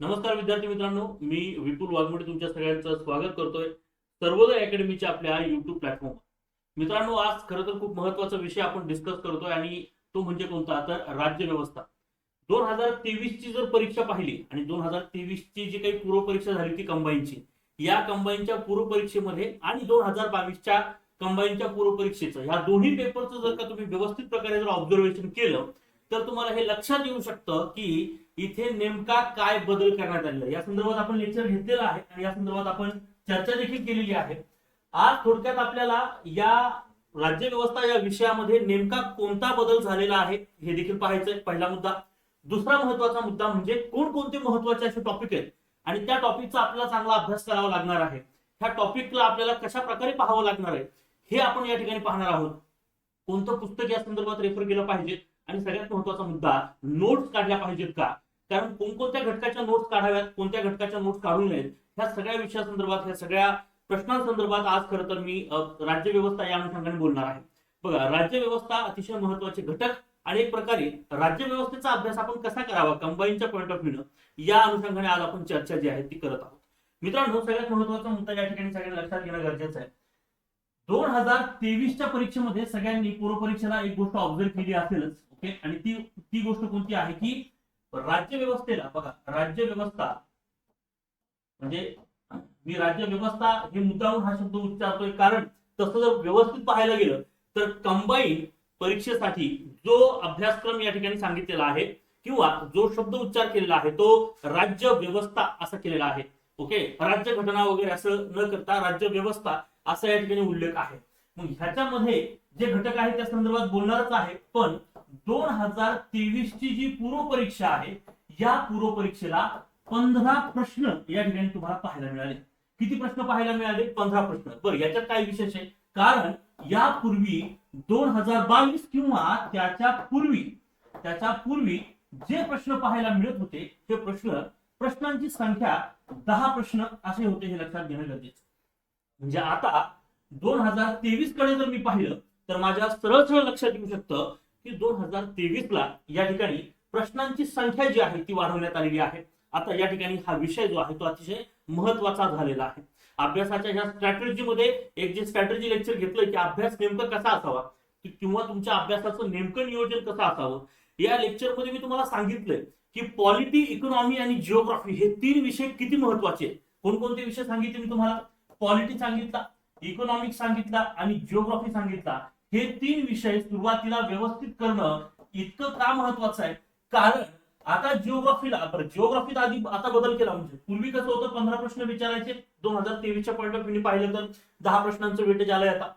नमस्कार विद्यार्थी मित्रांनो मी विपुल वाघमोडे तुमच्या सगळ्यांचं स्वागत करतोय सर्वोदय अकॅडमीच्या आपल्या युट्यूब प्लॅटफॉर्म मित्रांनो आज खरं तर खूप महत्त्वाचा विषय आपण डिस्कस करतोय आणि तो म्हणजे कोणता? तर राज्य व्यवस्था. दोन हजार तेवीस ची जर परीक्षा पाहिली आणि दोन हजार तेवीस ची जी काही पूर्व परीक्षा झाली ती कंबाईनची या कंबाईनच्या पूर्व परीक्षेमध्ये आणि दोन हजार बावीसच्या कंबाईनच्या पूर्व परीक्षेचं ह्या दोन्ही पेपरचं जर का तुम्ही व्यवस्थित प्रकारे जर ऑब्झर्वेशन केलं तर तुम्हाला हे लक्षात येऊ शकतं की इथे नेमका काय बदल करण्यात आलेला या संदर्भात आपण लेक्चर घेतलेलं आहे आणि या संदर्भात आपण चर्चा देखील केलेली आहे. आज थोडक्यात आपल्याला या राज्य व्यवस्था या विषयामध्ये नेमका कोणता बदल झालेला आहे हे देखील पाहायचंय पहिला मुद्दा. दुसरा महत्त्वाचा मुद्दा म्हणजे कोणकोणते महत्त्वाचे असे टॉपिक आहेत? आणि त्या टॉपिकचा आपल्याला चांगला अभ्यास करावा लागणार आहे. ह्या टॉपिकला आपल्याला कशा प्रकारे पाहावं लागणार आहे? हे आपण या ठिकाणी पाहणार आहोत. कोणतं पुस्तक या संदर्भात रेफर केलं पाहिजे? आणि सगळ्यात महत्त्वाचा मुद्दा नोट्स काढल्या पाहिजेत का? कारण कोणकोणत्या घटकाच्या नोट्स काढाव्यात कोणत्या घटकाच्या नोट्स काढू नयेत ह्या सगळ्या विषयासंदर्भात ह्या सगळ्या प्रश्नांसंदर्भात आज खरं तर मी राज्य व्यवस्था या अनुषंगाने बोलणार आहे. बघा राज्य व्यवस्था अतिशय महत्त्वाचे घटक आणि एक प्रकारे राज्य व्यवस्थेचा अभ्यास आपण कसा करावा कंबाईनच्या पॉईंट ऑफ व्ह्यू या अनुषंगाने आज आपण चर्चा जी आहे ती करत आहोत. मित्रांनो सगळ्यात महत्त्वाचा मुद्दा या ठिकाणी सगळ्यांनी लक्षात घेणं गरजेचं आहे. दोन हजार तेवीसच्या परीक्षेमध्ये सगळ्यांनी पूर्व परीक्षेला एक गोष्ट ऑब्झर्व केली असेलच ओके आणि ती ती गोष्ट कोणती आहे की राज्य व्यवस्थेला बघा राज्य व्यवस्था म्हणजे मी राज्य व्यवस्था हे मुद्दाहून हा शब्द उच्चारतोय कारण तसं जर व्यवस्थित पाहायला गेलं तर कंबाईन परीक्षेसाठी जो अभ्यासक्रम या ठिकाणी सांगितलेला आहे किंवा जो शब्द उच्चार केलेला आहे तो राज्य व्यवस्था असा केलेला आहे. ओके? राज्य घटना वगैरे असं न करता राज्य व्यवस्था असा या ठिकाणी उल्लेख आहे. मग ह्याच्यामध्ये जे घटक आहेत त्या संदर्भात बोलणारच आहे पण दोन हजार तेवीस ची जी पूर्व परीक्षा आहे या पूर्व परीक्षेला पंधरा प्रश्न या ठिकाणी तुम्हाला पाहायला मिळाले. किती प्रश्न पाहायला मिळाले? पंधरा प्रश्न. बरं याच्यात काय विशेष आहे? कारण यापूर्वी दोन हजार बावीस किंवा त्याच्या पूर्वी त्याच्या पूर्वी जे प्रश्न पाहायला मिळत होते ते प्रश्न प्रश्नांची संख्या दहा प्रश्न असे होते हे लक्षात घेणं गरजेचं म्हणजे आता दोन हजार तेवीसकडे जर मी पाहिलं तर माझ्या सरळ सरळ लक्षात येऊ शकतं की दोन हजार तेवीस ला या ठिकाणी प्रश्नांची संख्या जी आहे ती वाढवण्यात आलेली आहे. आता या ठिकाणी हा विषय जो आहे तो अतिशय महत्त्वाचा झालेला आहे. अभ्यासाच्या ह्या स्ट्रॅटेजीमध्ये एक जे स्ट्रॅटेजी लेक्चर घेतलं की अभ्यास नेमका कसा असावा? किंवा तुमच्या अभ्यासाचं नेमकं नियोजन कसं असावं? या लेक्चरमध्ये मी तुम्हाला सांगितलंय की पॉलिटी इकॉनॉमी आणि जिओग्राफी हे तीन विषय किती महत्त्वाचे आहेत. कोणकोणते विषय सांगितले मी तुम्हाला? पॉलिटी सांगितला इकॉनॉमिक्स सांगितला आणि जिओग्राफी सांगितला. हे तीन विषय सुरुवातीला व्यवस्थित करणं इतकं का महत्वाचं आहे? कारण आता जिओग्राफीला बरं जिओग्राफीत आधी आता बदल केला म्हणजे. पूर्वी कसं होतं पंधरा प्रश्न विचारायचे दोन हजार तेवीसच्या पॉईंट ऑफ व्ह्यू पाहिलं तर दहा प्रश्नांचं वेटेज आलंय आता.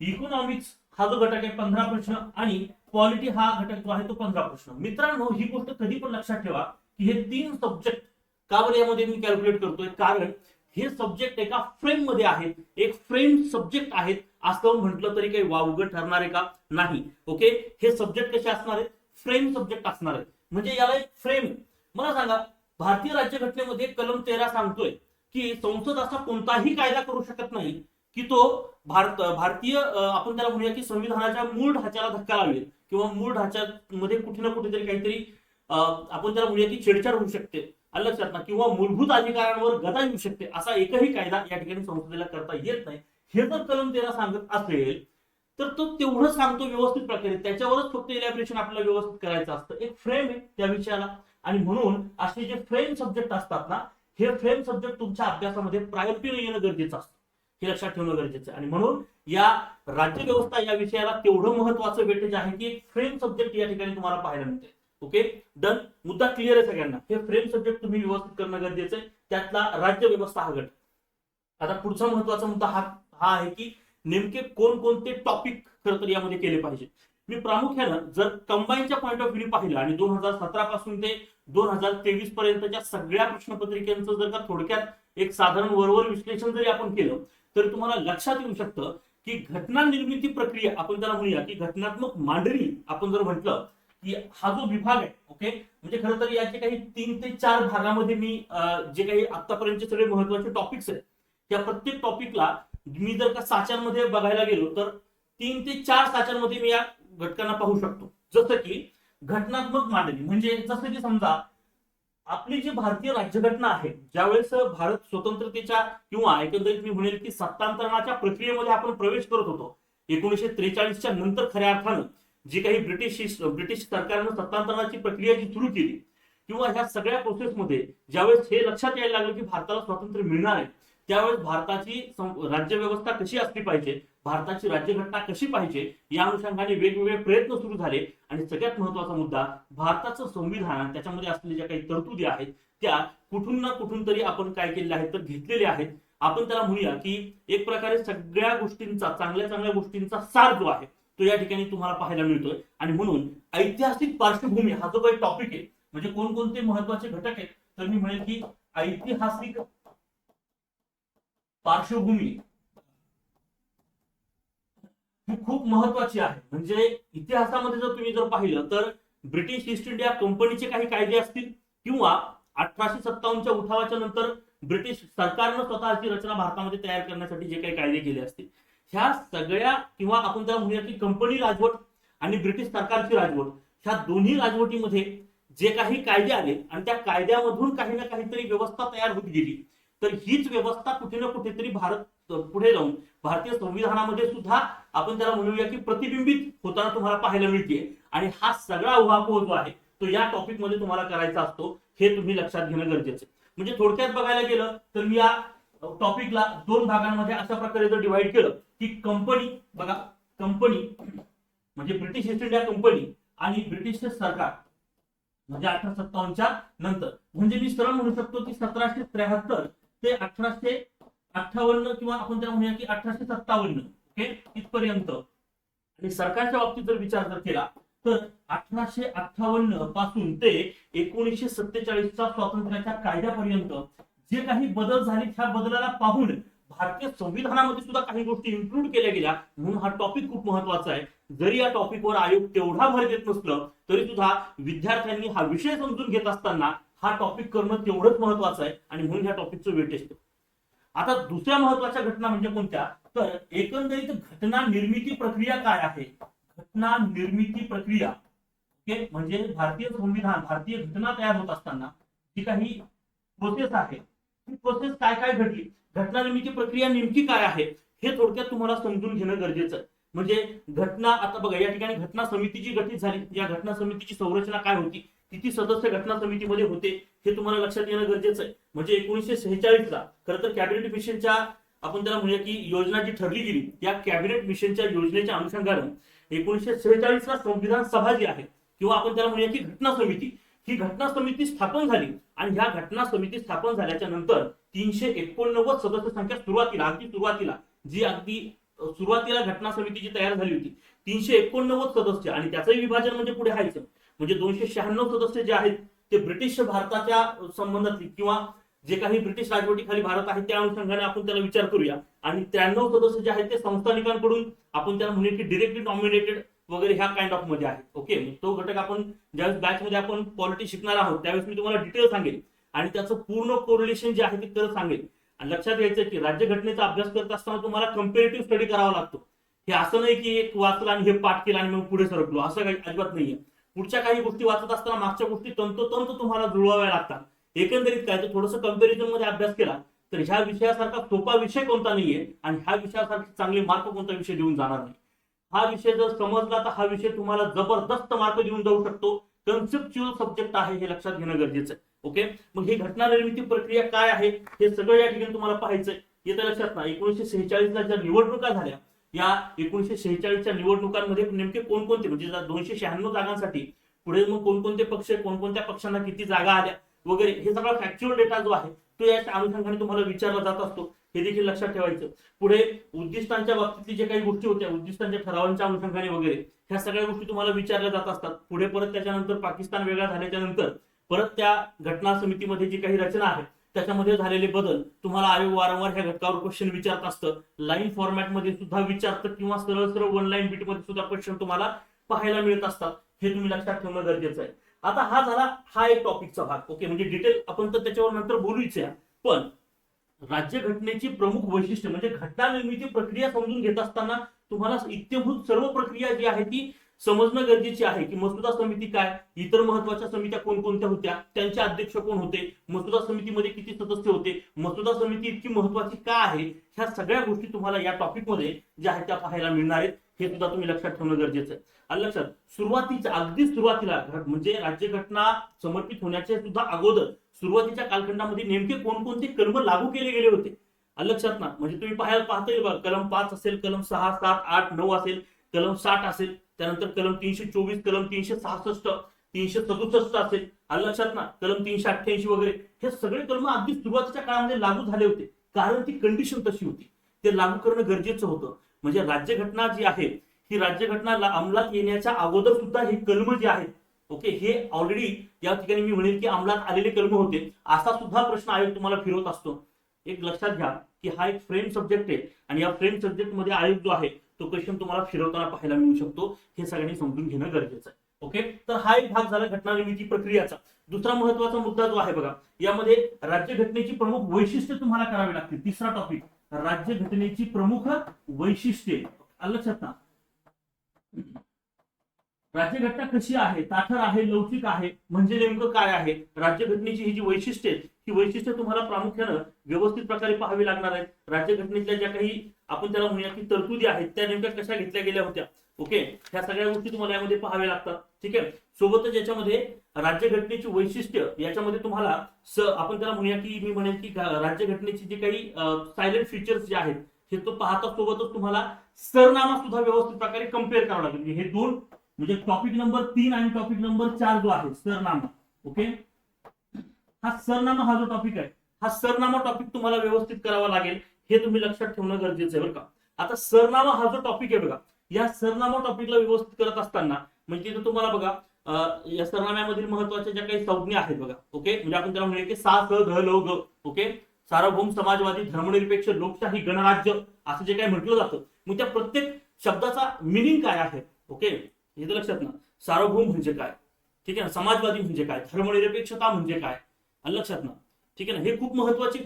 इकॉनॉमिक्स हा जो घटक आहे पंधरा प्रश्न आणि पॉलिटी हा घटक जो आहे तो पंधरा प्रश्न. मित्रांनो ही गोष्ट कधी पण लक्षात ठेवा की हे तीन सब्जेक्ट का बरं यामध्ये मी कॅल्क्युलेट करतोय? कारण हे सब्जेक्ट एका फ्रेममध्ये आहेत. एक फ्रेम सब्जेक्ट आहेत. असं म्हटलं तरी काही वावगं ठरणार आहे का? नाही. ओके हे सब्जेक्ट कसे असणार आहेत? फ्रेम सब्जेक्ट असणार आहेत. म्हणजे याला एक फ्रेम मला सांगा भारतीय राज्यघटनेमध्ये कलम तेरा सांगतोय की संसद असा कोणताही कायदा करू शकत नाही की तो भारत भारतीय आपण त्याला म्हणूया की संविधानाच्या मूळ ढाच्याला धक्का लावेल किंवा मूळ ढाच्यामध्ये कुठे ना कुठेतरी काहीतरी आपण त्याला म्हणूया की छेडछाड होऊ शकते. लक्षात ना? किंवा मूलभूत अधिकारांवर गदा येऊ शकते. असा एकही कायदा या ठिकाणी संसदेला करता येत नाही. हे जर कलम तेरा सांगत असेल तर तो तेवढं सांगतो व्यवस्थित प्रकारे. त्याच्यावरच फक्त इलॅबरेशन आपल्याला व्यवस्थित करायचं असतं. एक फ्रेम आहे त्या विषयाला. आणि म्हणून असे जे फ्रेम सब्जेक्ट असतात ना हे फ्रेम सब्जेक्ट तुमच्या अभ्यासामध्ये प्रायोरिटीने येणं गरजेचं असतं. हे लक्षात ठेवणं गरजेचं आहे. आणि म्हणून या राज्य व्यवस्था या विषयाला तेवढं महत्वाचं वेटेज आहे की एक फ्रेम सब्जेक्ट या ठिकाणी तुम्हाला पाहायला मिळते ओके? डन? मुद्दा क्लिअर आहे सगळ्यांना. हे फ्रेम सब्जेक्ट तुम्ही व्यवस्थित करणं गरजेचं आहे. त्यातला राज्य व्यवस्था हा गट. आता पुढचा महत्त्वाचा मुद्दा हा हा आहे की नेमके कोणकोणते टॉपिक खरं तर यामध्ये केले पाहिजे. मी प्रामुख्यानं जर कंबाईनच्या पॉईंट ऑफ व्ह्यू पाहिलं आणि दोन हजार सतरा पासून ते दोन हजार तेवीस पर्यंतच्या सगळ्या प्रश्नपत्रिकेचं जर का थोडक्यात एक साधारण वरवर विश्लेषण जरी आपण केलं तर तुम्हाला लक्षात येऊ शकतं की घटना निर्मिती प्रक्रिया आपण त्याला म्हणूया की घटनात्मक मांडणी आपण जर म्हटलं की हा जो विभाग आहे ओके म्हणजे खरं तर याचे काही तीन ते चार भागामध्ये मी जे काही आतापर्यंतचे सगळे महत्त्वाचे टॉपिक्स आहेत त्या प्रत्येक टॉपिकला मी जर का साच्यांमध्ये बघायला गेलो तर तीन ते चार साच्यांमध्ये मी या घटकांना पाहू शकतो. जसं की घटनात्मक मांडणी. म्हणजे जसं की समजा आपली जी भारतीय राज्यघटना आहे ज्यावेळेस भारत स्वतंत्रतेच्या किंवा एकंदरीत मी म्हणेल की सत्तांतरणाच्या प्रक्रियेमध्ये आपण प्रवेश करत होतो एकोणीसशे त्रेचाळीसच्या नंतर खऱ्या अर्थानं जी काही ब्रिटिश ब्रिटिश सरकारनं सत्तांतरणाची प्रक्रिया जी सुरू केली किंवा ह्या सगळ्या प्रोसेसमध्ये ज्यावेळेस हे लक्षात यायला लागलं की भारताला स्वातंत्र्य मिळणार आहे त्यावेळेस भारताची राज्यव्यवस्था कशी असली पाहिजे भारताची राज्यघटना कशी पाहिजे या अनुषंगाने वेगवेगळे प्रयत्न सुरू झाले. आणि सगळ्यात महत्त्वाचा मुद्दा भारताचं संविधान आणि त्याच्यामध्ये असलेल्या ज्या काही तरतुदी आहेत त्या कुठून ना कुठून तरी आपण काय केलेल्या आहेत तर घेतलेल्या आहेत. आपण त्याला म्हणूया की एक प्रकारे सगळ्या गोष्टींचा चांगल्या चांगल्या गोष्टींचा सार जो आहे तो या ठिकाणी तुम्हाला पाहायला मिळतोय. आणि म्हणून ऐतिहासिक पार्श्वभूमी हा जो काही टॉपिक आहे म्हणजे कोणकोणते महत्त्वाचे घटक आहेत तर मी म्हणेल की ऐतिहासिक पार्श्वभूमी. ही खूप महत्वाची आहे. म्हणजे इतिहासामध्ये जर तुम्ही जर पाहिलं तर ब्रिटिश ईस्ट इंडिया कंपनीचे काही कायदे असतील किंवा अठराशे सत्तावन्नच्या उठावाच्या नंतर ब्रिटिश सरकारनं स्वतःची रचना भारतामध्ये तयार करण्यासाठी जे काही कायदे केले असतील ह्या सगळ्या किंवा आपण त्याला म्हणूया की कंपनी राजवट आणि ब्रिटिश सरकारची राजवट ह्या दोन्ही राजवटीमध्ये जे काही कायदे आले आणि त्या कायद्यामधून काही ना काहीतरी व्यवस्था तयार होत गेली. तर हीच व्यवस्था कुठे ना कुठेतरी भारत पुढे जाऊन भारतीय संविधानामध्ये सुद्धा आपण त्याला म्हणूया की प्रतिबिंबित होताना तुम्हाला पाहायला मिळते आणि हा सगळा उहापोह जो आहे तो या टॉपिकमध्ये तुम्हाला करायचा असतो हे तुम्ही लक्षात घेणं गरजेचं आहे. म्हणजे थोडक्यात बघायला गेलं तर मी या टॉपिकला दोन भागांमध्ये अशा प्रकारे जर डिवाइड केलं की कंपनी बघा कंपनी म्हणजे ब्रिटिश ईस्ट इंडिया कंपनी आणि ब्रिटिश सरकार म्हणजे अठरा सत्तावन्नच्या नंतर म्हणजे मी सरळ म्हणू शकतो की सतराशे त्र्याहत्तर ते अठराशे अठ्ठावन्न किंवा आपण त्याला म्हणूया की अठराशे सत्तावन्न ओके इथपर्यंत. आणि सरकारच्या बाबतीत जर विचार जर केला तर अठराशे अठ्ठावन्नपासून ते एकोणीशे सत्तेचाळीसच्या स्वातंत्र्याच्या कायद्यापर्यंत जे काही बदल झाले त्या बदलाला पाहून भारतीय संविधानामध्ये सुद्धा काही गोष्टी इन्क्लूड केल्या गेल्या. म्हणून हा टॉपिक खूप महत्त्वाचा आहे. जरी या टॉपिकवर आयोग तेवढा भर देत नसलं तरी सुद्धा विद्यार्थ्यांनी हा विषय समजून घेत असताना हा टॉपिक करणं तेवढंच महत्वाचं आहे आणि म्हणून ह्या टॉपिकचं वेटेज आता दुसऱ्या महत्त्वाच्या घटना म्हणजे कोणत्या? तर एकंदरीत घटना निर्मिती प्रक्रिया काय आहे? घटना निर्मिती प्रक्रिया. ओके? म्हणजे भारतीय संविधान भारतीय घटना तयार होत असताना जी काही प्रोसेस आहे ती प्रोसेस काय काय घडली? घटना निर्मिती प्रक्रिया नेमकी काय आहे? हे थोडक्यात तुम्हाला समजून घेणं गरजेचं आहे. म्हणजे घटना आता बघा या ठिकाणी घटना समितीची गठीत झाली या घटना समितीची संरचना काय होती? किती सदस्य घटना समितीमध्ये होते हे तुम्हाला लक्षात येणं गरजेचं आहे. म्हणजे एकोणीसशे सेहेचाळीसला खरं तर कॅबिनेट मिशनच्या आपण त्याला म्हणूया की योजना जी ठरली गेली या कॅबिनेट मिशनच्या योजनेच्या अनुषंगानं एकोणीसशे सेहेचाळीसला संविधान सभा जी आहे किंवा आपण त्याला म्हणूया की घटना समिती ही घटना समिती स्थापन झाली आणि ह्या घटना समिती स्थापन झाल्याच्यानंतर तीनशे एकोणनव्वद सदस्य संख्या सुरुवातीला अगदी सुरुवातीला जी अगदी सुरुवातीला घटना समिती जी तयार झाली होती. तीनशे एकोणनव्वद सदस्य आणि त्याचंही विभाजन म्हणजे पुढे व्हायचं म्हणजे दोनशे शहाण्णव सदस्य जे आहेत ते ब्रिटिश भारताच्या संबंधातली किंवा जे काही ब्रिटिश राजवटीखाली भारत आहे त्या अनुषंगाने आपण त्याला विचार करूया. आणि त्र्याण्णव सदस्य जे आहेत ते संस्थानिकांकडून आपण त्याला म्हणूया की डिरेक्टली नॉमिनेटेड वगैरे ह्या काइंड ऑफमध्ये आहेत. ओके तो घटक आपण ज्यावेळेस बॅच मध्ये आपण पॉलिटिक्स शिकणार आहोत त्यावेळेस मी तुम्हाला डिटेल सांगेल. आणि त्याचं पूर्ण कोरिलेशन जे आहे ते तर सांगेल. आणि लक्षात घ्यायचं की राज्यघटनेचा अभ्यास करत असताना तुम्हाला कम्पेरेटिव्ह स्टडी करावा लागतो. हे असं नाही की एक वाचलं आणि हे पाठ केलं आणि मग पुढे सरकलो. असं काही अजिबात नाहीये. पुढच्या काही गोष्टी वाचत असताना मागच्या गोष्टी तंतोतंत तुम्हाला जुळवाव्या लागतात. एकंदरीत काय तर थोडंसं कंपॅरिझनमध्ये अभ्यास केला तर ह्या विषयासारखा सोपा विषय कोणता नाहीये आणि ह्या विषयासारखे चांगले मार्क कोणता विषय देऊन जाणार नाही. हा विषय जर समजला तर हा विषय तुम्हाला जबरदस्त मार्क देऊन जाऊ शकतो. कन्सेप्च्युअल सब्जेक्ट आहे हे लक्षात घेणं गरजेचं आहे. ओके मग ही घटना निर्मिती प्रक्रिया काय आहे हे सगळं या ठिकाणी तुम्हाला पाहायचंय. येत्या लक्षात ना एकोणीसशे सेहेचाळीसला ज्या निवडणुका झाल्या या एकोणीसशे शेहेचाळीसच्या निवडणुकांमध्ये नेमके कोणकोणते? म्हणजे दोनशे शहाण्णव जागांसाठी पुढे मग कोणकोणते पक्ष कोणकोणत्या पक्षांना किती जागा आल्या वगैरे हे सगळा फॅक्च्युअल डेटा जो आहे तो या अनुषंगाने तुम्हाला विचारला जात असतो. हे देखील लक्षात ठेवायचं. पुढे उद्दिष्टांच्या बाबतीतली जे काही गोष्टी होत्या उद्दिष्टांच्या ठरावांच्या अनुषंगाने वगैरे ह्या सगळ्या गोष्टी तुम्हाला विचारल्या जात असतात. पुढे परत त्याच्यानंतर पाकिस्तान वेगळा झाल्याच्यानंतर परत त्या घटना समितीमध्ये जी काही रचना आहे त्याच्यामध्ये झालेले बदल तुम्हाला आयोग वारंवार ह्या घटकावर क्वेश्चन विचारत असतं. लाईन फॉर्मॅटमध्ये सुद्धा विचारतं किंवा सरळ सरळ वन लाईन बीटमध्ये सुद्धा क्वेश्चन तुम्हाला पाहायला मिळत असतात. हे तुम्ही लक्षात ठेवणं गरजेचं आहे. आता हा झाला हा एक टॉपिकचा भाग. ओके म्हणजे डिटेल आपण तर त्याच्यावर नंतर बोलूच आहे पण राज्य घटनेची प्रमुख वैशिष्ट्य म्हणजे घटना निर्मिती प्रक्रिया समजून घेत असताना तुम्हाला इत्यभूत सर्व प्रक्रिया जी आहे ती समजणं गरजेचे आहे की मसुदा समिती काय? इतर महत्त्वाच्या समित्या कोणकोणत्या होत्या? त्यांचे अध्यक्ष कोण होते? मसुदा समितीमध्ये किती सदस्य होते? मसुदा समिती इतकी महत्वाची का आहे? ह्या सगळ्या गोष्टी तुम्हाला या टॉपिकमध्ये ज्या आहेत त्या पाहायला मिळणार आहेत. हे सुद्धा तुम्ही लक्षात ठेवणं गरजेचं आहे. आलं लक्षात सुरुवातीच्या अगदी सुरुवातीला म्हणजे राज्यघटना समर्पित होण्याच्या सुद्धा अगोदर सुरुवातीच्या कालखंडामध्ये नेमके कोणकोणते कर्म लागू केले गेले होते? लक्षात ना म्हणजे तुम्ही पाहायला पाहता येईल बघा कलम पाच असेल कलम सहा सात आठ नऊ असेल कलम साठ असेल. त्यानंतर कलम तीनशे चोवीस कलम तीनशे सहासष्ट तीनशे सदुसष्ट असेल. आलं लक्षात ना? कलम तीनशे अठ्ठ्याऐंशी वगैरे. हे सगळे कलम अगदी सुरुवातीच्या काळामध्ये लागू झाले होते. कारण ती कंडिशन तशी होती. ते लागू करणं गरजेचं होतं. म्हणजे राज्यघटना जी आहे ही राज्यघटना अंमलात येण्याच्या अगोदर सुद्धा हे कलम जे आहेत ओके हे ऑलरेडी या ठिकाणी मी म्हणेल की अंमलात आलेले कलम होते. असा सुद्धा प्रश्न आयोग तुम्हाला फिरवत असतो. एक लक्षात घ्या की हा एक फ्रेम सब्जेक्ट आहे. आणि या फ्रेम सब्जेक्टमध्ये आयोग जो आहे तो क्वेश्चन तुम्हाला फिरवताना पाहायला मिळू शकतो. हे सगळ्यांनी समजून घेणं गरजेचं आहे. ओके तर हा एक भाग झाला घटना निर्मिती प्रक्रियाचा. दुसरा महत्त्वाचा मुद्दा जो आहे बघा यामध्ये राज्यघटनेची प्रमुख वैशिष्ट्ये तुम्हाला करावी लागतील. तिसरा टॉपिक राज्यघटनेची प्रमुख वैशिष्ट्ये. लक्षात ना राज्यघटना कशी आहे ताठर आहे लौकिक आहे म्हणजे नेमकं काय आहे? राज्यघटनेची ही जी वैशिष्ट्य आहेत, ही वैशिष्ट्य तुम्हाला प्रामुख्यानं व्यवस्थित प्रकारे पाहावी लागणार आहेत. राज्यघटनेतल्या ज्या काही आपण त्याला म्हणूया की तरतुदी आहेत त्या नेमक्या कशा घेतल्या गेल्या होत्या? ओके? ह्या सगळ्या गोष्टी तुम्हाला यामध्ये पाहाव्या लागतात. ठीक आहे? सोबतच याच्यामध्ये राज्यघटनेची वैशिष्ट्य याच्यामध्ये तुम्हाला स आपण त्याला म्हणूया की मी म्हणेन की राज्यघटनेची जी काही सायलेंट फीचर्स जे आहेत हे तो पाहता सोबतच तुम्हाला सरनामा सुद्धा व्यवस्थित प्रकारे कंपेअर करावा लागेल. म्हणजे हे दोन म्हणजे टॉपिक नंबर तीन आणि टॉपिक नंबर चार जो आहे सरनामा. ओके हा सरनामा हा जो टॉपिक आहे हा सरनामा टॉपिक तुम्हाला व्यवस्थित करावा लागेल. हे तुम्ही लक्षात ठेवणं गरजेचं आहे बरं का. आता सरनामा हा जो टॉपिक आहे बघा या सरनामा टॉपिकला व्यवस्थित करत असताना म्हणजे तुम्हाला बघा या सरनाम्यामधील महत्त्वाच्या ज्या काही संज्ञा आहेत बघा ओके म्हणजे आपण त्याला म्हणूया की सा स ध लो ग ओके सार्वभौम समाजवादी धर्मनिरपेक्ष लोकशाही गणराज्य असं जे काही म्हटलं जातं मग त्या प्रत्येक शब्दाचा मिनिंग काय आहे ओके हे तर लक्षात ना सार्वभौम म्हणजे काय? ठीक आहे ना? समाजवादी म्हणजे काय? धर्मनिरपेक्षता म्हणजे काय? आणि लक्षात ना ठीक आहे ना? हे खूप महत्वाची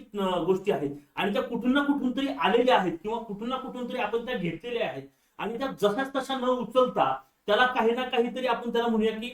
गोष्टी आहेत. आणि त्या कुठून ना कुठून तरी आलेल्या आहेत किंवा कुठून ना कुठून तरी आपण त्या घेतलेल्या आहेत. आणि त्या जशाच तशा न उचलता त्याला काही ना काहीतरी आपण त्याला म्हणूया की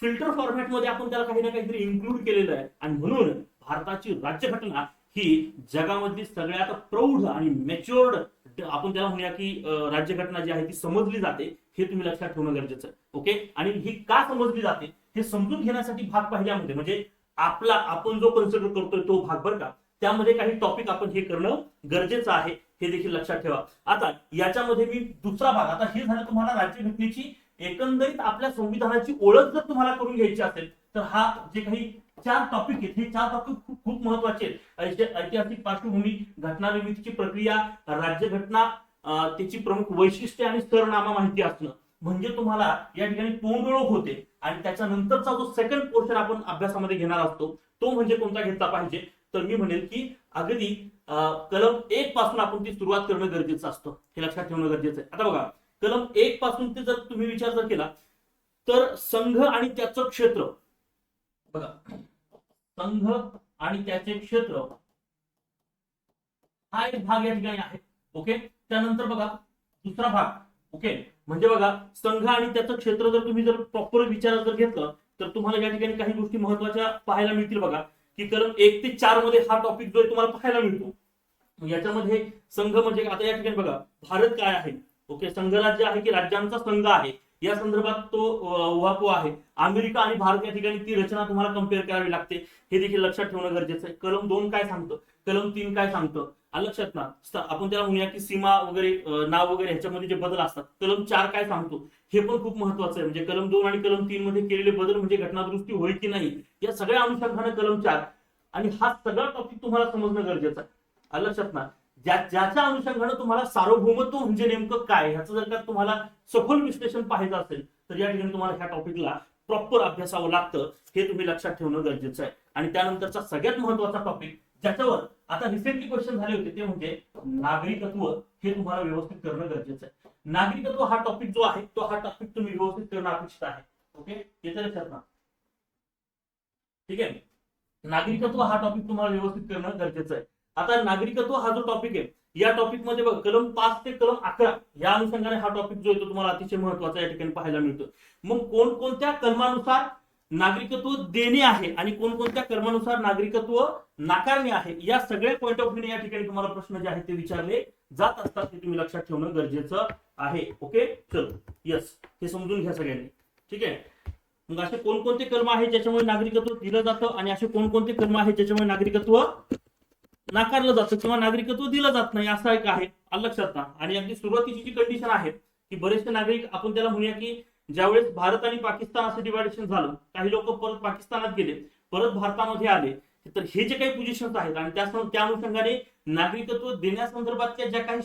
फिल्टर फॉर्मॅटमध्ये आपण त्याला काही ना काहीतरी इन्क्लूड केलेलं आहे. आणि म्हणून भारताची राज्यघटना ही जगामधली सगळ्यात प्रौढ आणि मॅच्युअर्ड आपण त्याला म्हणूया की राज्यघटना जी आहे ती समजली जाते. हे तुम्ही लक्षात ठेवणं गरजेचं आहे. ओके आणि ही का समजली जाते? हे समजून घेण्यासाठी भाग पहिल्यामध्ये म्हणजे आपला आपण जो कन्सिडर करतोय तो भाग बरं का? त्यामध्ये काही टॉपिक आपण हे करणं गरजेचं आहे हे देखील लक्षात ठेवा. आता याच्यामध्ये मी दुसरा भाग आता हे झालं तुम्हाला राज्यघटनेची एकंदरीत आपल्या संविधानाची ओळख जर तुम्हाला करून घ्यायची असेल तर हा जे काही चार टॉपिक आहेत हे चार टॉपिक खूप खूप महत्त्वाचे आहेत. ऐतिहासिक पार्श्वभूमी घटना निर्मितीची प्रक्रिया राज्यघटना त्याची प्रमुख वैशिष्ट्ये आणि सरनामा माहिती असणं. म्हणजे तुम्हाला या ठिकाणी तोंड ओळख होते. आणि त्याच्यानंतरचा जो सेकंड पोर्शन आपण अभ्यासामध्ये घेणार असतो तो म्हणजे कोणता घेतला पाहिजे? तर मी म्हणेल की अगदी कलम एक पासून आपण ती सुरुवात करणं गरजेचं असतं. हे लक्षात ठेवणं गरजेचं आहे. आता बघा कलम एक पासून ते जर तुम्ही विचार जर केला तर संघ आणि त्याचं क्षेत्र. बघा संघ आणि त्याचे क्षेत्र हा एक भाग या ठिकाणी आहे. ओके? त्यानंतर बघा दुसरा भाग ओके? म्हणजे बघा संघ आणि त्याचं क्षेत्र जर तुम्ही जर प्रॉपर विचारात जर घेतलं तर तुम्हाला या ठिकाणी काही गोष्टी महत्त्वाच्या पाहायला मिळतील बघा. की कलम एक ते चारमध्ये हा टॉपिक जो आहे तुम्हाला पाहायला मिळतो. याच्यामध्ये संघ म्हणजे आता या ठिकाणी बघा भारत काय आहे? ओके संघ राज्य आहे की राज्यांचा संघ आहे? या संदर्भात तो उहापो आहे. अमेरिका आणि भारत या ठिकाणी ती रचना तुम्हाला कंपेअर करावी लागते. हे देखील लक्षात ठेवणं गरजेचं आहे. कलम दोन काय सांगतं? कलम तीन काय सांगतं? लक्षात ना आपण त्याला म्हणूया की सीमा वगैरे नाव वगैरे ह्याच्यामध्ये जे बदल असतात कलम चार काय सांगतो? हे पण खूप महत्वाचं आहे. म्हणजे कलम दोन आणि कलम तीन मध्ये केलेले बदल म्हणजे घटनादुरुस्ती होईल की नाही या सगळ्या अनुषंगाने कलम चार. आणि हा सगळा टॉपिक तुम्हाला समजणं गरजेचं आहे. लक्षात ना ज्या ज्याच्या अनुषंगाने तुम्हाला सार्वभौमत्व म्हणजे नेमकं काय ह्याचं जर का तुम्हाला सखोल विश्लेषण पाहायचं असेल तर या ठिकाणी तुम्हाला ह्या टॉपिकला प्रॉपर अभ्यासावं लागतं. हे तुम्ही लक्षात ठेवणं गरजेचं आहे. आणि त्यानंतरचा सगळ्यात महत्त्वाचा टॉपिक ज्याच्यावर आता रिसेंटली क्वेश्चन झाले होते ते म्हणजे नागरिकत्व हे तुम्हाला व्यवस्थित करणं गरजेचं आहे. नागरिकत्व हा टॉपिक जो आहे तो हा टॉपिक तुम्ही व्यवस्थित करणं अपेक्षित आहे. ओके येतं लक्षात ना ठीक आहे? नागरिकत्व हा टॉपिक तुम्हाला व्यवस्थित करणं गरजेचं आहे. आता नागरिकत्व हा जो टॉपिक आहे या टॉपिकमध्ये बघ कलम पाच ते कलम अकरा या अनुषंगाने हा टॉपिक जो आहे तो तुम्हाला अतिशय महत्त्वाचा या ठिकाणी पाहायला मिळतो. मग कोणकोणत्या कलमानुसार नागरिकत्व देणे आहे आणि कोणकोणत्या कर्मानुसार नागरिकत्व नाकारणे आहे या सगळ्या पॉईंट ऑफ व्ह्यू या ठिकाणी तुम्हाला प्रश्न जे आहेत ते विचारले जात असतात ते तुम्ही लक्षात ठेवणं गरजेचं आहे. ओके चलो. यस हे समजून घ्या सगळ्यांनी. ठीक आहे? मग असे कोणकोणते कर्म आहेत ज्याच्यामुळे नागरिकत्व दिलं जातं आणि असे कोणकोणते कर्म आहेत ज्याच्यामुळे नागरिकत्व नाकारलं जातं किंवा नागरिकत्व दिलं जात नाही? असं एक आहे. लक्षात ना? आणि अगदी सुरुवातीची जी कंडिशन आहे की बरेचसे नागरिक आपण त्याला म्हणूया की ज्यावेळेस भारत आणि पाकिस्तान असं डिवायडेशन झालं काही लोक परत पाकिस्तानात गेले परत भारतामध्ये आले तर हे जे काही पोझिशन आहेत आणि त्या त्या अनुषंगाने नागरिकत्व देण्यासंदर्भातल्या ज्या काही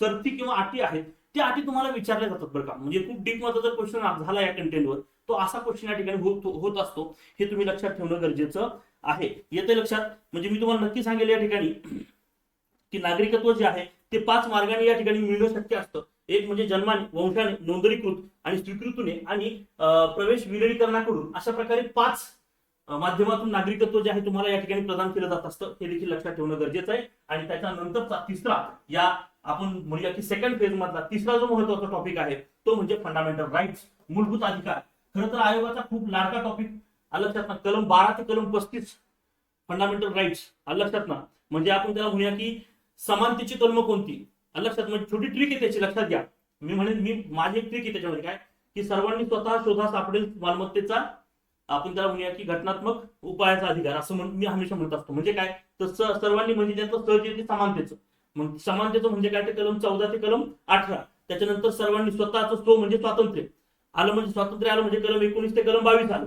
सर्ती किंवा अटी आहेत त्या अटी तुम्हाला विचारल्या जातात बरं का? म्हणजे खूप डीपमध्ये जर क्वेश्चन झाला या कंटेंटवर तो असा क्वेश्चन या ठिकाणी होत होत असतो. हे तुम्ही लक्षात ठेवणं गरजेचं आहे. येते लक्षात? म्हणजे मी तुम्हाला नक्की सांगेल या ठिकाणी की नागरिकत्व जे आहे ते पाच मार्गाने या ठिकाणी मिळणं शक्य असतं. एक म्हणजे जन्माने वंशाने नोंदणीकृत आणि स्वीकृतीने आणि प्रवेश विलीनीकरणाकडून अशा प्रकारे पाच माध्यमातून नागरिकत्व जे आहे तुम्हाला या ठिकाणी प्रदान केलं जात असतं. हे देखील लक्षात ठेवणं गरजेचं आहे. आणि त्याच्यानंतरचा तिसरा या आपण म्हणूया की सेकंड फेज मधला तिसरा जो महत्त्वाचा टॉपिक आहे तो म्हणजे फंडामेंटल राईट्स मूलभूत अधिकार. खरं तर आयोगाचा खूप लाडका टॉपिक लक्षात ना? कलम बारा ते कलम पस्तीस फंडामेंटल राईट्स लक्षात ना? म्हणजे आपण त्याला म्हणूया की समानतेची कलम कोणती? लक्षात म्हणजे छोटी ट्रिक आहे त्याची लक्षात घ्या. मी म्हणेन मी माझी एक ट्रिक आहे त्याच्यामध्ये काय? की सर्वांनी स्वतः शोधा सापडेल मालमत्तेचा. आपण त्याला म्हणूया की घटनात्मक उपायाचा अधिकार असं म्हणून मी हमेशा म्हणत असतो. म्हणजे काय? तर सर्वांनी म्हणजे त्यांचं सहज येते समानतेचं. मग समानतेचं म्हणजे काय? ते कलम चौदा ते कलम अठरा. त्याच्यानंतर सर्वांनी स्वतःचं स्व म्हणजे स्वातंत्र्य. आलं म्हणजे स्वातंत्र्य आलं म्हणजे कलम एकोणीस ते कलम बावीस आलं.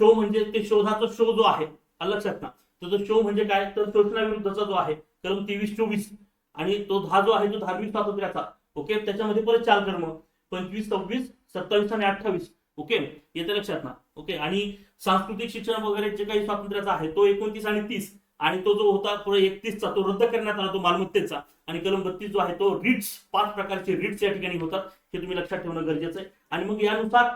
शो म्हणजे ते शोधाचा शो जो आहे लक्षात ना? तर तो शो म्हणजे काय? तर शोषणाविरुद्धचा जो आहे कलम तेवीस चोवीस. आणि तो हा जो आहे तो धार्मिक स्वातंत्र्याचा ओके त्याच्यामध्ये परत चार कर्म पंचवीस सव्वीस सत्तावीस आणि अठ्ठावीस. ओके येते लक्षात ना. ओके आणि सांस्कृतिक शिक्षण वगैरे जे काही स्वातंत्र्याचा आहे तो एकोणतीस आणि तीस. आणि तो जो होता पुढे एकतीसचा तो रद्द करण्यात आला तो मालमत्तेचा. आणि कलम बत्तीस जो आहे तो रिट्स पाच प्रकारचे रिट्स या ठिकाणी होतात. हे तुम्ही लक्षात ठेवणं गरजेचं आहे. आणि मग यानुसार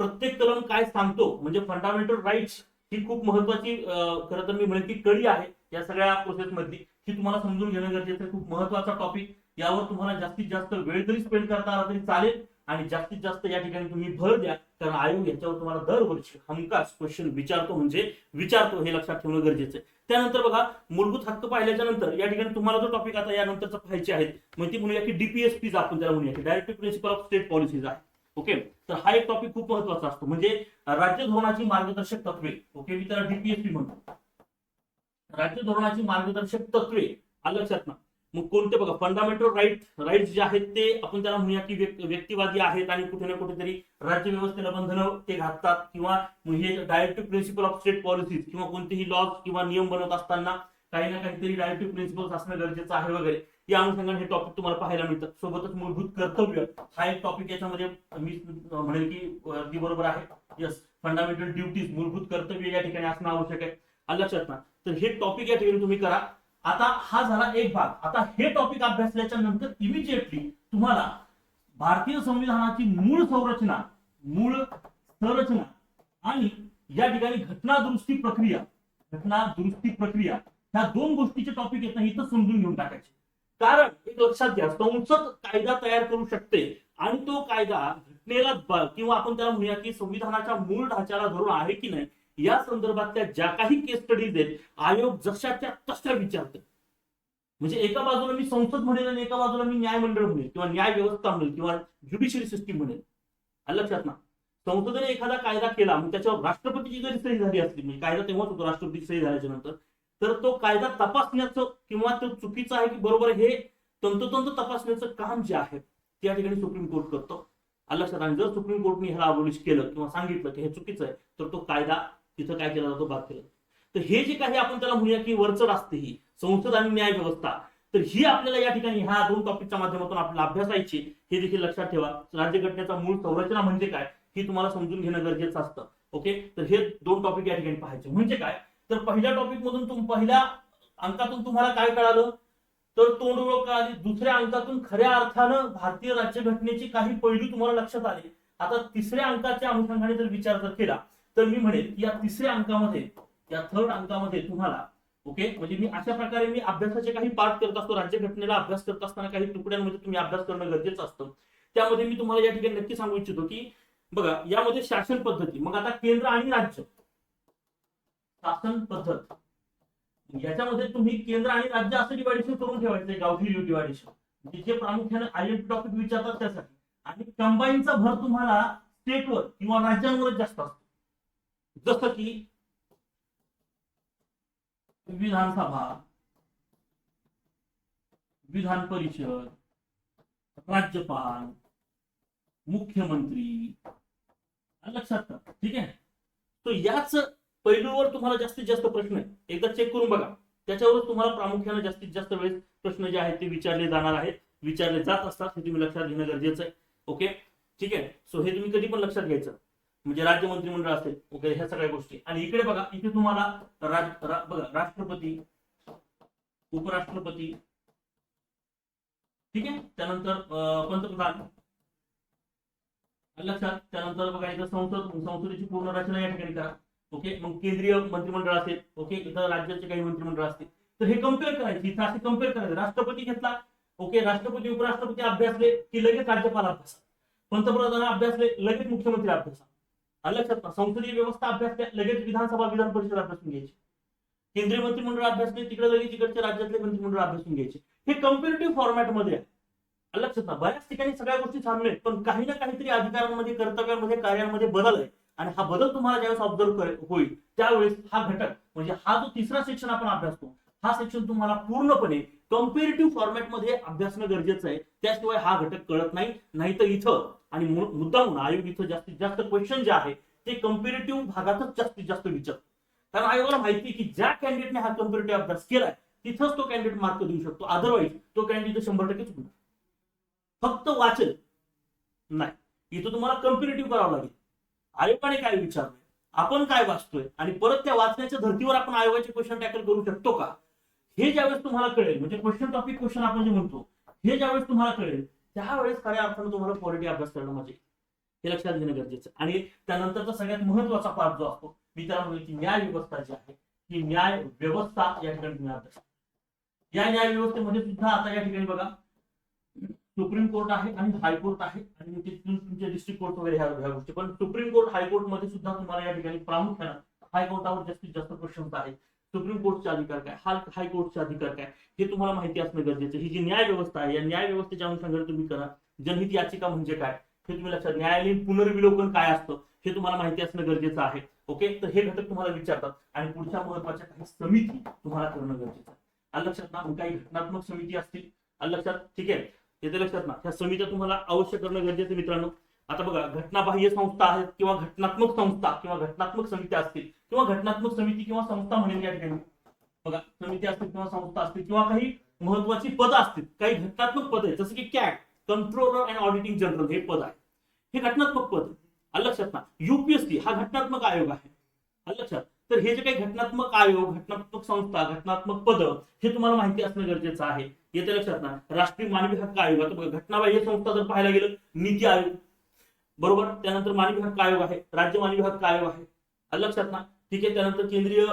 प्रत्येक कलम काय सांगतो? म्हणजे फंडामेंटल राईट्स ही खूप महत्वाची खरं तर मी म्हणेन की कडी आहे या सगळ्या प्रोसेस मधली. हे तुम्हाला समजून घेणं गरजेचं खूप महत्त्वाचा टॉपिक यावर तुम्हाला जास्तीत जास्त वेळ जरी स्पेंड करता आला तरी चालेल. आणि जास्तीत जास्त या ठिकाणी तुम्ही भर द्या. कारण आयोग याच्यावर तुम्हाला दरवर्षी हमखास क्वेश्चन विचारतो म्हणजे विचारतो हे लक्षात ठेवणं गरजेचं आहे. त्यानंतर बघा मूलभूत हक्क पाहिल्याच्या नंतर या ठिकाणी तुम्हाला जो टॉपिक आता यानंतरचा पाहायचे आहेत मग ती म्हणूया की डीपीएसपी आपण त्याला म्हणूया की directive principle of state policies आहे. ओके तर हा एक टॉपिक खूप महत्त्वाचा असतो. म्हणजे राज्य धोरणाची मार्गदर्शक तत्वे. ओके मी त्याला डीपीएसपी म्हणतो. राज्य धोरणाची मार्गदर्शक तत्वे लक्षात ना. मग कोणते बघा फंडामेंटल राईट राईट्स जे आहेत ते आपण त्याला म्हणूया की व्यक्तिवादी आहेत आणि कुठे ना कुठेतरी राज्य व्यवस्थेला बंधनं ते घालतात किंवा हे directive principle of state policies किंवा कोणतेही लॉज किंवा नियम बनवत असताना काही ना काहीतरी डायरेक्टिव्ह प्रिन्सिपल्स असणं गरजेचं आहे वगैरे. या अनुषंगाने हे टॉपिक तुम्हाला पाहायला मिळतं. सोबतच मूलभूत कर्तव्य हा एक टॉपिक याच्यामध्ये मी म्हणेल की अगदी बरोबर आहे. यस फंडामेंटल ड्युटीज मूलभूत कर्तव्य या ठिकाणी असणं आवश्यक आहे. आलं लक्षात ना तर हे टॉपिक या ठिकाणी तुम्ही करा. आता हा झाला एक भाग. आता हे टॉपिक अभ्यासल्याच्या नंतर इमिजिएटली तुम्हाला भारतीय संविधानाची मूळ संरचना मूळ संरचना आणि या ठिकाणी घटना दुरुस्ती प्रक्रिया घटना दुरुस्ती प्रक्रिया ह्या दोन गोष्टीचे टॉपिक येत नाही इथं समजून घेऊन टाकायचे. कारण एक लक्षात घ्या संसद कायदा तयार करू शकते आणि तो कायदा घटनेला किंवा आपण त्याला म्हणूया की संविधानाच्या मूळ ढाच्याला धरून आहे की नाही या संदर्भातल्या ज्या काही केस स्टडीज आहेत आयोग जशाच्या तशा विचारते म्हणजे एका बाजूला मी संसद म्हणेल आणि एका बाजूला मी न्यायमंडळ म्हणेल किंवा न्याय व्यवस्था म्हणेल किंवा ज्युडिशियल सिस्टीम म्हणेल लक्षात ना? संसदेने एखादा कायदा केला मग त्याच्यावर राष्ट्रपतीची जरी सही झाली असली म्हणजे कायदा तेव्हाच होतो राष्ट्रपतीची सही झाल्याच्यानंतर तर तो कायदा तपासण्याचं किंवा तो चुकीचा आहे की बरोबर हे तंतोतंत तपासण्याचं काम जे आहे ते या ठिकाणी सुप्रीम कोर्ट करतो. लक्षात? आणि जर सुप्रीम कोर्टने ह्याला अबोलिश केलं किंवा सांगितलं की हे चुकीचं आहे तर तो कायदा तिथं काय केला जातो बाद केला. तर हे जे काही आपण त्याला म्हणूया की वरचढ असते ही संसद आणि न्याय व्यवस्था तर ही आपल्याला या ठिकाणी ह्या दोन टॉपिकच्या माध्यमातून आपल्याला अभ्यासायची हे देखील लक्षात ठेवा. राज्यघटनेचा मूळ संरचना म्हणजे काय ही तुम्हाला समजून घेणं गरजेचं असतं. ओके? तर हे दोन टॉपिक या ठिकाणी पाहायचे. म्हणजे काय? तर पहिल्या टॉपिक मधून तुम पहिल्या अंकातून तुम्हाला काय कळालं? तर तोंड कळाली. दुसऱ्या अंकातून खऱ्या अर्थानं भारतीय राज्यघटनेचे काही पैलू तुम्हाला लक्षात आले. आता तिसऱ्या अंकाच्या अनुषंगाने जर विचार जर केला तर मी म्हणेल की या तिसऱ्या अंकामध्ये या थर्ड अंकामध्ये तुम्हाला ओके म्हणजे मी अशा प्रकारे मी अभ्यासाचे काही पाठ करत असतो राज्यघटनेला अभ्यास करत असताना काही तुकड्यांमध्ये तुम्ही अभ्यास करणं गरजेचं असतं. त्यामध्ये मी तुम्हाला या ठिकाणी नक्की सांगू इच्छितो की बघा यामध्ये शासन पद्धती मग आता केंद्र आणि राज्य. शासन पद्धत. याच्यामध्ये तुम्ही केंद्र आणि राज्य असं डिवायडेशन करून ठेवायचं गावठी डिवायडेशन म्हणजे जे प्रामुख्याने आय टॉपिक विचारतात त्यासाठी. आणि कंबाईनचा भर तुम्हाला स्टेटवर किंवा राज्यांवरच जास्त असतो. जसं की विधानसभा विधान परिषद राज्यपाल मुख्यमंत्री लक्षात ठीक आहे? तो याच पैलूवर तुम्हाला जास्तीत जास्त प्रश्न आहे एकदा चेक करून बघा. त्याच्यावरच तुम्हाला प्रामुख्याने जास्तीत जास्त वेळेस प्रश्न जे आहेत ते विचारले जाणार आहेत. विचारले जात असतात हे तुम्ही लक्षात घेणं गरजेचं आहे. ओके ठीक आहे? सो हे तुम्ही कधी पण लक्षात घ्यायचं. म्हणजे राज्य मंत्रिमंडळ असेल वगैरे ह्या सगळ्या गोष्टी. आणि इकडे बघा इथे तुम्हाला राज रा- बघा राष्ट्रपती उपराष्ट्रपती ठीक आहे? त्यानंतर पंतप्रधान. लक्षात? त्यानंतर बघा इथं संसद संसदेची पूर्ण रचना या ठिकाणी करा. ओके? मग केंद्रीय मंत्रिमंडळ असेल ओके? इथं राज्याचे काही मंत्रिमंडळ असतील. तर हे कंपेअर करायचे इथं असे कंपेअर करायचे. राष्ट्रपती घेतला ओके? राष्ट्रपती उपराष्ट्रपती अभ्यासले की लगेच राज्यपाल अभ्यास पंतप्रधान अभ्यासले लगेच मुख्यमंत्री अभ्यास आलं लक्षात संसदीय व्यवस्था अभ्यास लगेच विधानसभा विधान परिषद अभ्यासून घ्यायची. केंद्रीय मंत्रिमंडळ अभ्यासले तिकडे लगेच इकडचे राज्यातले मंत्रिमंडळ अभ्यासून घ्यायचे. हे कम्पेरेटिव्ह फॉर्मॅटमध्ये आहे. लक्षात ना बऱ्याच ठिकाणी सगळ्या गोष्टी साम्य आहेत पण काही ना काहीतरी अधिकारांमध्ये कर्तव्यांमध्ये कार्यांमध्ये बदल आहे. आणि हा बदल तुम्हाला ज्यावेळेस ऑब्झर्व होईल त्यावेळेस हा घटक म्हणजे हा जो तिसरा सेक्शन आपण अभ्यासतो हा सेक्शन तुम्हाला पूर्णपणे कम्पेरेटिव्ह फॉर्मॅटमध्ये अभ्यासणं गरजेचं आहे. त्याशिवाय हा घटक कळत नाही. नाहीतर इथं आणि मुद्दा म्हणून आयोग इथं जास्तीत जास्त क्वेश्चन जे आहे ते कम्पेरेटिव्ह भागातच जास्तीत जास्त विचार. कारण आयोगाला माहिती की ज्या कॅन्डिडेटने हा कम्पेरेटिव्ह अभ्यास केलाय तिथंच तो कॅन्डिडेट मार्क देऊ शकतो. अदरवाईज तो कॅन्डिडेट शंभर टक्के चुकणार फक्त वाचन नाही. इथं तुम्हाला कम्पेरेटिव्ह करावं लागेल. आयोगाने काय विचारलंय? आपण काय वाचतोय? आणि परत त्या वाचण्याच्या धर्तीवर आपण आयोगाचे क्वेश्चन टॅकल करू शकतो का? हे ज्यावेळेस तुम्हाला कळेल म्हणजे क्वेश्चन टॉपिक क्वेश्चन आपण जे म्हणतो हे ज्यावेळेस तुम्हाला कळेल त्यावेळेस खऱ्या अर्थानं तुम्हाला क्वालिटी अभ्यास करणं म्हणजे हे लक्षात घेणं गरजेचं आणि त्यानंतरचा सगळ्यात महत्त्वाचा पार्ट जो असतो मी त्याला म्हणेल की न्याय व्यवस्था जी आहे ही न्याय व्यवस्था या ठिकाणी तुम्ही अभ्यास या न्याय व्यवस्थेमध्ये सुद्धा आता या ठिकाणी बघा सुप्रीम कोर्ट आहे आणि हायकोर्ट आहे आणि तुमचे डिस्ट्रिक्ट कोर्ट वगैरे ह्या ह्या गोष्टी. पण सुप्रीम कोर्ट हायकोर्टमध्ये सुद्धा तुम्हाला या ठिकाणी प्रामुख्यानं हायकोर्टावर जास्तीत जास्त प्रश्न आहे. सुप्रीम कोर्टचा अधिकार काय? हाय हायकोर्टचा अधिकार काय? हे तुम्हाला माहिती असणं गरजेचं आहे. ही जी न्याय व्यवस्था आहे या न्याय व्यवस्थेच्या अनुषंगाने तुम्ही करा. जनहित याचिका म्हणजे काय? हे तुम्ही लक्षात न्यायालयीन पुनर्विलोकन काय असतं? हे तुम्हाला माहिती असणं गरजेचं आहे. ओके? तर हे घटक तुम्हाला विचारतात. आणि पुढच्या महत्त्वाच्या काही समिती तुम्हाला करणं गरजेचं आहे. लक्षात ना? काही घटनात्मक समिती असतील. लक्षात? ठीक आहे? येते लक्षात ना? ह्या समित्या तुम्हाला अवश्य करणं गरजेचं मित्रांनो. आता बघा घटनाबाह्य संस्था आहेत किंवा घटनात्मक संस्था किंवा घटनात्मक समित्या असतील किंवा घटनात्मक समिती किंवा संस्था म्हणेल या ठिकाणी. बघा समिती असतील किंवा संस्था असतील किंवा काही महत्वाची पद असतील काही घटनात्मक पद आहेत जसं की कॅट कंट्रोलर अँड ऑडिटिंग जनरल हे पद आहे. हे घटनात्मक पद आहे. लक्षात ना? युपीएससी हा घटनात्मक आयोग आहे. लक्षात? तर हे जे काही घटनात्मक आयोग घटनात्मक संस्था घटनात्मक पद हे तुम्हाला माहिती असणं गरजेचं आहे. येते लक्षात ना? राष्ट्रीय मानवी हक्क आयोग. आता बघा घटनाबाह्य संस्था जर पाहायला गेलं नीती आयोग. बरोबर? त्यानंतर मानवी हक्क आयोग आहे. राज्य मानवी हक्क आयोग आहे. लक्षात ना. ठीक आहे त्यानंतर केंद्रीय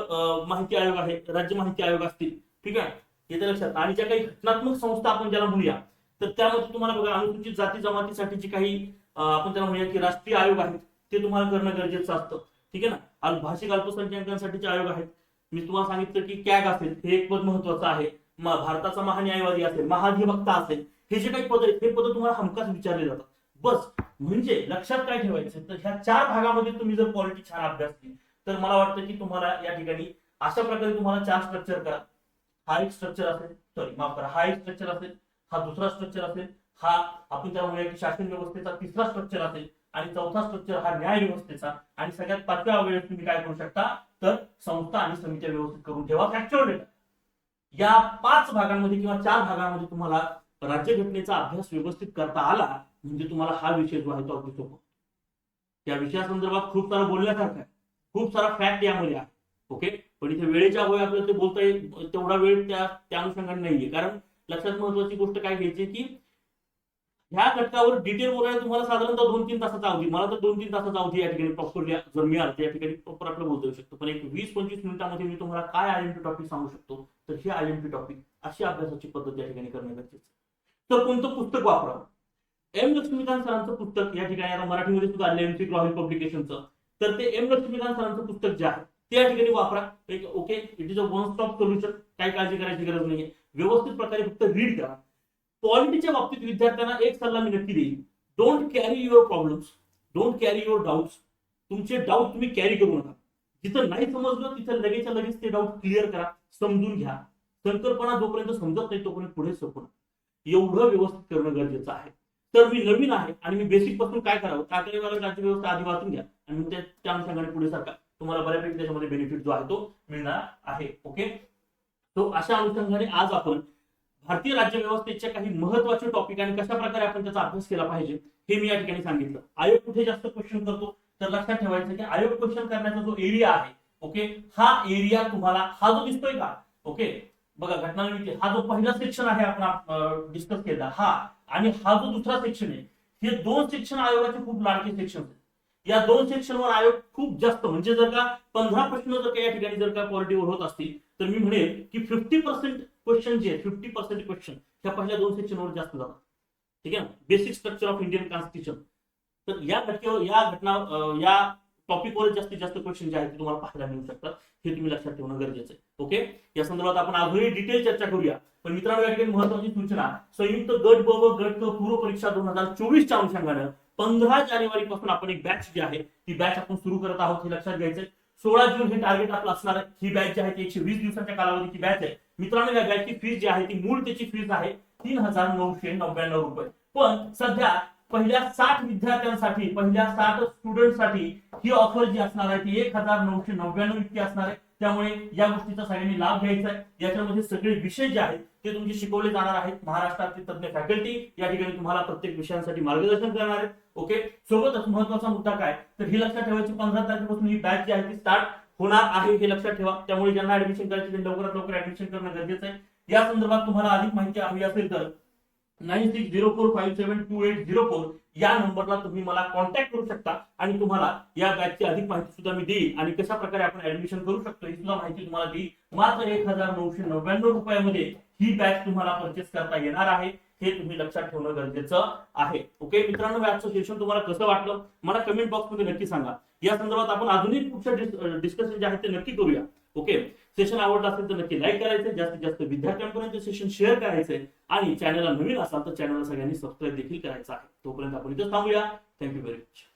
माहिती आयोग आहे. राज्य माहिती आयोग असतील. ठीक आहे? येते लक्षात. आणि ज्या काही घटनात्मक संस्था आपण ज्याला म्हणूया तर त्यामध्ये तुम्हाला बघा अनुसूचित जाती जमातीसाठीची काही आपण त्याला म्हणूया की राष्ट्रीय आयोग आहेत. ते तुम्हाला करणं गरजेचं असतं. ठीक आहे ना? भाषिक अल्पसंख्याकांसाठीचे आयोग आहेत. मी तुम्हाला सांगितलं की कॅग असेल हे एक पद महत्वाचं आहे. भारताचा महान्यायवादी असेल महाधिवक्ता असेल हे जे काही पद आहेत हे पद तुम्हाला हमखास विचारले जातात. बस म्हणजे लक्षात काय ठेवायचं? तर ह्या चार भागामध्ये तुम्ही जर क्वालिटी छान अभ्यासली तर मला वाटतं की तुम्हाला या ठिकाणी अशा प्रकारे तुम्हाला चार स्ट्रक्चर करा. हा एक स्ट्रक्चर असेल सॉरी माफ करा हा एक स्ट्रक्चर असेल हा दुसरा स्ट्रक्चर असेल हा आपण त्याला म्हणूया की शासन व्यवस्थेचा तिसरा स्ट्रक्चर असेल आणि चौथा स्ट्रक्चर हा न्याय व्यवस्थेचा आणि सगळ्यात पाचव्या वेळेस तुम्ही काय करू शकता? तर संस्था आणि समित्या व्यवस्थित करून ठेवा फॅक्च्युअल डेटा या पाच भागांमध्ये किंवा चार भागांमध्ये तुम्हाला राज्यघटनेचा अभ्यास व्यवस्थित करता आला म्हणजे तुम्हाला हा विषय जो आहे तो अगदी सोपा. त्या विषयासंदर्भात खूप सारं बोलण्यासारखं आहे. खूप सारा फॅक्ट यामध्ये आहे. ओके पण इथे वेळेच्या अभावी आपल्याला ते बोलता येईल. तेवढा वेळ त्या त्या अनुषंगाने नाहीये. कारण लक्षात महत्वाची गोष्ट काय घ्यायची की ह्या घटकावर डिटेल बोलायला तुम्हाला साधारणतः दोन तीन तासाचा अवधी मला तर दोन तीन तासाचा अवधी या ठिकाणी प्रॉपर जर मिळाला तर या ठिकाणी प्रॉपर आपलं बोलता येऊ शकतो. पण एक वीस पंचवीस मिनिटांमध्ये मी तुम्हाला काय आय एम पी टॉपिक सांगू शकतो तर हे आय एम पी टॉपिक अशी अभ्यासाची पद्धत या ठिकाणी करणे गरजेचं आहे. तर कोणतं पुस्तक वापरावं? एम लक्ष्मीकांत सरांचं पुस्तक या ठिकाणी आता मराठीमध्ये सुद्धा आले एमसी ग्रॉहिल पब्लिकेशनचं तर ते एम लक्ष्मीकांत सरांचं पुस्तक जे आहे ते या ठिकाणी वापरा. एक okay it is a one stop solution काही काळजी करायची गरज नाहीये. व्यवस्थित प्रकारे फक्त रीड करा. पॉलिटीच्या बाबतीत विद्यार्थ्यांना एक सल्ला मी नक्की देईन. Don't carry your problems don't carry your doubts तुमचे डाऊट तुम्ही कॅरी करू नका. जिथं नाही समजलं तिथं लगेचच्या लगेच ते डाऊट क्लिअर करा. समजून घ्या. संकल्पना जोपर्यंत समजत नाही तोपर्यंत पुढे सोपं एवढं व्यवस्थित करणं गरजेचं आहे. तर मी नवीन आहे आणि मी बेसिकपासून काय करावं? काकडीवाला राज्य व्यवस्था आधी वाचून घ्या आणि मग त्या अनुषंगाने पुढे सारखा तुम्हाला बऱ्यापैकी त्याच्यामध्ये बेनिफिट जो आहे तो मिळणार आहे ओके तो अशा अनुषंगाने आज आपण भारतीय राज्य व्यवस्थेच्या काही महत्त्वाचे टॉपिक आणि कशा प्रकारे आपण त्याचा अभ्यास केला पाहिजे हे मी या ठिकाणी सांगितलं. आयोग कुठे जास्त क्वेश्चन करतो? तर लक्षात ठेवायचं की आयोग क्वेश्चन करण्याचा जो एरिया आहे ओके हा एरिया तुम्हाला हा जो दिसतोय का ओके बघा घटना हा जो पहिला सेक्शन आहे आपण डिस्कस केला हा आणि हा जो दुसरा सेक्शन आहे हे दोन सेक्शन आयोगाचे खूप लाडके सेक्शन आहेत. या दोन सेक्शनवर आयोग खूप जास्त म्हणजे जर का पंधरा प्रश्न जर का या ठिकाणी जर का क्वालिटीवर होत असतील तर मी म्हणेल की फिफ्टी पर्सेंट क्वेश्चन जे फिफ्टी पर्सेंट क्वेश्चन ह्या पहिल्या दोन सेक्शनवर जास्त जातात ठीक आहे ना? Basic structure of Indian constitution तर या घटकेवर या घटना या टॉपिकवर जास्तीत जास्त क्वेश्चन जे आहेत ते तुम्हाला पाहायला मिळू शकतात. हे तुम्ही लक्षात ठेवणं गरजेचं आहे. ओके या संदर्भात आपण अजूनही डिटेल चर्चा करूया. पण मित्रांनो या ठिकाणी महत्वाची सूचना. संयुक्त गट ब व गट क पूर्व परीक्षा दोन हजार चोवीसच्या अनुषंगानं पंधरा जानेवारी पासून आपण एक बॅच जी आहे ती बॅच आपण सुरू करत आहोत हे लक्षात घ्यायचंय. सोळा जून हे टार्गेट आपलं असणार आहे. ही बॅच जी आहे ती एकशे वीस दिवसाच्या कालावधीची बॅच आहे. मित्रांनो या बॅचची फीस जी आहे ती मूळ त्याची फीस आहे तीन हजार नऊशे नव्याण्णव रुपये. पण सध्या पहिल्या साठ विद्यार्थ्यांसाठी पहिल्या साठ स्टुडंटसाठी ही ऑफर जी असणार आहे ती एक हजार नऊशे नव्याण्णव इतकी असणार आहे. त्यामुळे या गोष्टीचा सगळ्यांनी लाभ घ्यायचा आहे. याच्यामध्ये सगळे विषय जे आहेत ते तुमचे शिकवले जाणार आहेत. महाराष्ट्रातील तज्ञ फॅकल्टी या ठिकाणी तुम्हाला प्रत्येक विषयांसाठी मार्गदर्शन करणार आहेत. ओके सोबतच महत्त्वाचा मुद्दा काय? तर ही लक्षात ठेवायची पंधरा तारखेपासून ही बॅच जी आहे ती स्टार्ट होणार आहे हे लक्षात ठेवा. त्यामुळे ज्यांना ऍडमिशन करायचे ते लवकरात लवकर ऍडमिशन करणं गरजेचं आहे. या संदर्भात तुम्हाला अधिक माहिती हवी असेल तर nine six zero four five seven two eight zero four या नंबरला तुम्ही मला कॉन्टॅक्ट करू शकता आणि तुम्हाला या बॅचची अधिक माहिती सुद्धा मी देईल. आणि कशा प्रकारे आपण ऍडमिशन करू शकतो ही सुद्धा माहिती तुम्हाला देईल. मात्र एक हजार नऊशे नव्याण्णव रुपयामध्ये ही बॅच तुम्हाला परचेस करता येणार आहे. हे तुम्ही लक्षात ठेवणं गरजेचं आहे. ओके मित्रांनो आजचं सेशन तुम्हाला कसं वाटलं? मला कमेंट बॉक्समध्ये नक्की सांगा. या संदर्भात आपण अजूनही पुढच्या डिस्कशन जे आहे ते नक्की करूया. ओके सेशन आवडलं असेल तर नक्की लाईक करायचं जास्तीत जास्त विद्यार्थ्यांपर्यंत सेशन शेअर करायचंय. आणि चॅनलला नवीन असाल तर चॅनलला सगळ्यांनी सबस्क्राईब देखील करायचं आहे. तोपर्यंत आपण इथं थांबूया. Thank you very much